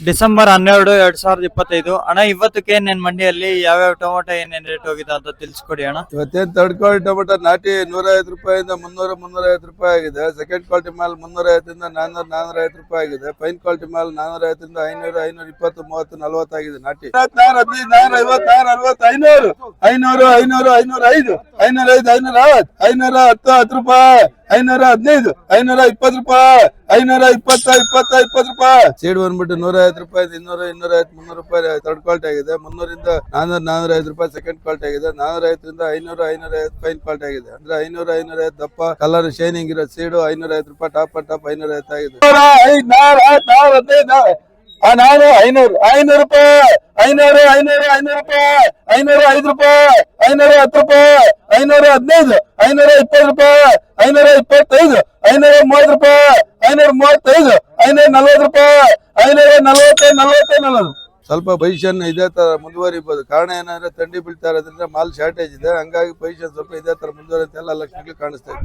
December ಹನ್ನೆರಡು ಎರಡ್ ಸಾವಿರದ ಇಪ್ಪತ್ತೈದು. ಅಣ್ಣ ಇವತ್ತಕ್ಕೆ ಏನೇನ್ ಮಂಡಿಯಲ್ಲಿ ಯಾವ್ಯಾವ ಟೊಮೊಟೊ ಏನೇನ್ ರೇಟ್ ಹೋಗಿದೆ ಅಂತ ತಿಳಿಸ್ಕೊಡಿ ಅಣ್ಣ. ಇವತ್ತೇನ್ ಥರ್ಡ್ ಕ್ವಾಲಿಟಿ ಟೊಮೆಟೊ ನಾಟಿ ನೂರ ಐವತ್ತು ರೂಪಾಯಿಂದ ಮುನ್ನೂರ ಮುನ್ನೂರ ಐವತ್ತು ರೂಪಾಯಿ ಆಗಿದೆ. ಸೆಕೆಂಡ್ ಕ್ವಾಲಿಟಿ ಮಾಲ್ ಮುನ್ನೂರ ಐವತ್ತರಿಂದ ನಾನ್ನೂರ ನಾನ್ನೂರ ಐವತ್ತು ರೂಪಾಯಿ ಆಗಿದೆ. ಫೈನ್ ಕ್ವಾಲಿಟಿ ಮಾಲ್ ನಾನ್ನೂರ ಐವತ್ತರಿಂದ ಐನೂರು ಐನೂರ ಇಪ್ಪತ್ತು ಮೂವತ್ತು ನಲವತ್ತಾಗಿದೆ ನಾಟಿ. ಹದಿನೈದು ನಾನೂರ ಐವತ್ತಾರು ಅರವತ್ತು ಐನೂರು ಐನೂರು ಐನೂರು ಐನೂರ ಐದು ಐನೂರ ಐದು ಐನೂರ ಐನೂರ ಹತ್ತು ಹತ್ತು ರೂಪಾಯಿ. ಐನೂರ ಹದಿನೈದು ಐನೂರ ಇಪ್ಪತ್ತು ರೂಪಾಯಿ. ಐನೂರ ಇಪ್ಪತ್ತ ಇಪ್ಪತ್ತ ಇಪ್ಪತ್ತು ರೂಪಾಯಿ. ಸೀಡ್ ಬಂದ್ಬಿಟ್ಟು ನೂರ ಐದು ರೂಪಾಯಿ ಇನ್ನೂರ ಇನ್ನೂರ ಐದು ಮುನ್ನೂರು ರೂಪಾಯಿ ಥರ್ಡ್ ಕ್ವಾಲಿಟಿ ಆಗಿದೆ. ಮುನ್ನೂರಿಂದ ನಾನೂರ ನಾನೂರ ಐದು ರೂಪಾಯಿ ಸೆಕೆಂಡ್ ಕ್ವಾಲಿಟಿ ಆಗಿದೆ. ನಾನೂರ ಐದರಿಂದ ಐನೂರ ಐನೂರ ಐದು ಫೈನ್ ಕ್ವಾಲಿಟಿ ಆಗಿದೆ. ಅಂದ್ರೆ ಐನೂರ ಐನೂರ ಐದು ದಪ್ಪ. ಕಲರ್ ಶೈನಿಂಗ್ ಇರೋ ಸೀಡು ಐನೂರ ಐದು ರೂಪಾಯಿ ಟಾಪ್ ಟಾಪ್ ಐನೂರ ಐದು ಆಗಿದೆ ನಾನು ಐನೂರು ಐನೂರು ರೂಪಾಯಿ, ಐನೂರು ಐನೂರು ಐನೂರು ರೂಪಾಯಿ, ಐನೂರು ಐದು ರೂಪಾಯಿ, ಐನೂರು ಹತ್ತು ರೂಪಾಯಿ, ಐನೂರ ಹದಿನೈದು, ಐನೂರ ಇಪ್ಪತ್ತು ರೂಪಾಯಿ, ಐನೂರ ಇಪ್ಪತ್ತೈದು, ಐನೂರ ಮೂವತ್ತು ರೂಪಾಯಿ, ಐನೂರ ಮೂವತ್ತೈದು, ಐನೂರ ನಲ್ವತ್ತು ರೂಪಾಯಿ, ಐನೂರ ನಲ್ವತ್ತು ನಲ್ವತ್ತು ನಲ್ವತ್ತು. ಸ್ವಲ್ಪ ಪೊಸಿಷನ್ ಇದೇ ತರ ಮುಂದುವರಿಬೋದು. ಕಾರಣ ಏನಂದ್ರೆ ಥಂಡಿ ಬೀಳ್ತಾ ಇರೋದ್ರಿಂದ ಮಾಲ್ ಶಾರ್ಟೇಜ್ ಇದೆ. ಹಂಗಾಗಿ ಪೊಸಿಷನ್ ಸ್ವಲ್ಪ ಇದೇ ತರ ಮುಂದುವರಿಯುತ್ತೆ. ಎಲ್ಲ ಲಕ್ಷಣಗಳು ಕಾಣಿಸ್ತಾ ಇದೆ.